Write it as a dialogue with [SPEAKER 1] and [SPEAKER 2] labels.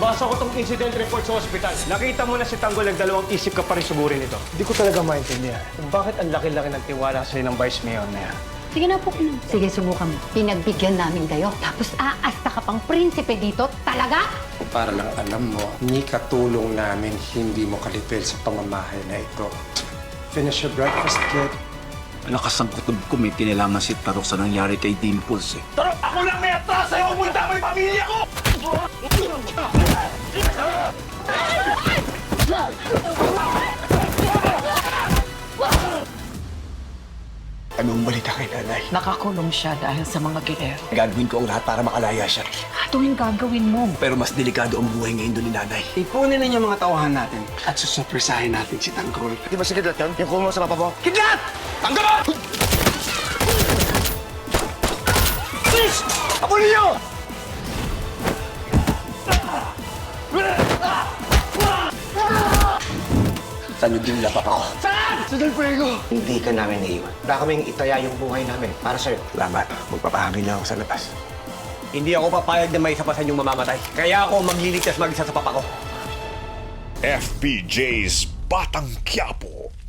[SPEAKER 1] Nabasa ko tong incident report sa ospital. Nakita mo na si Tanggol nagdalawang isip ka pa rin sugurin ito. Hindi ko talaga maintindihan kung bakit ang laki-laki ng tiwala sa'yo ng Vice Mayor na yan.
[SPEAKER 2] Sige na po. Sige, subukan mo. Pinagbigyan namin kayo. Tapos aasta ka pang prinsipe dito. Talaga?
[SPEAKER 3] Para lang alam mo, ni katulong namin hindi mo kalipil sa pamamahay na ito. Finish your breakfast, kid.
[SPEAKER 4] Lakas ang kutob ko, may kinalaman si Tarok sa nangyari kay Dimples eh.
[SPEAKER 1] Pero ako lang may atras sa'yo! Pumunta mo yung pamilya ko!
[SPEAKER 4] Anong balita kay nanay?
[SPEAKER 5] Nakakulong siya dahil sa mga gilero.
[SPEAKER 4] Gagawin ko ang lahat para makalaya siya.
[SPEAKER 5] Yung gagawin mo.
[SPEAKER 4] Pero mas delikado ang buhay ngayon doon ni nanay.
[SPEAKER 6] Ipunin ninyo mga tauhan natin at susurpresahin natin si Tanggol.
[SPEAKER 1] Di ba si Kidlat yun? Yung kumuha sa papa mo?
[SPEAKER 4] Kidlat! Tanggap! Sis! Abulin niyo! Saan yung dinilap ako?
[SPEAKER 6] Hindi ka namin naiwan. Baka kaming itaya yung buhay namin para sa'yo.
[SPEAKER 4] Salamat. Magpapahangin na ako sa labas.
[SPEAKER 1] Hindi ako papayag na may isa pa sa inyong mamamatay. Kaya ako magliligtas mag-isa sa papa ko.
[SPEAKER 7] FPJ's Batang Quiapo.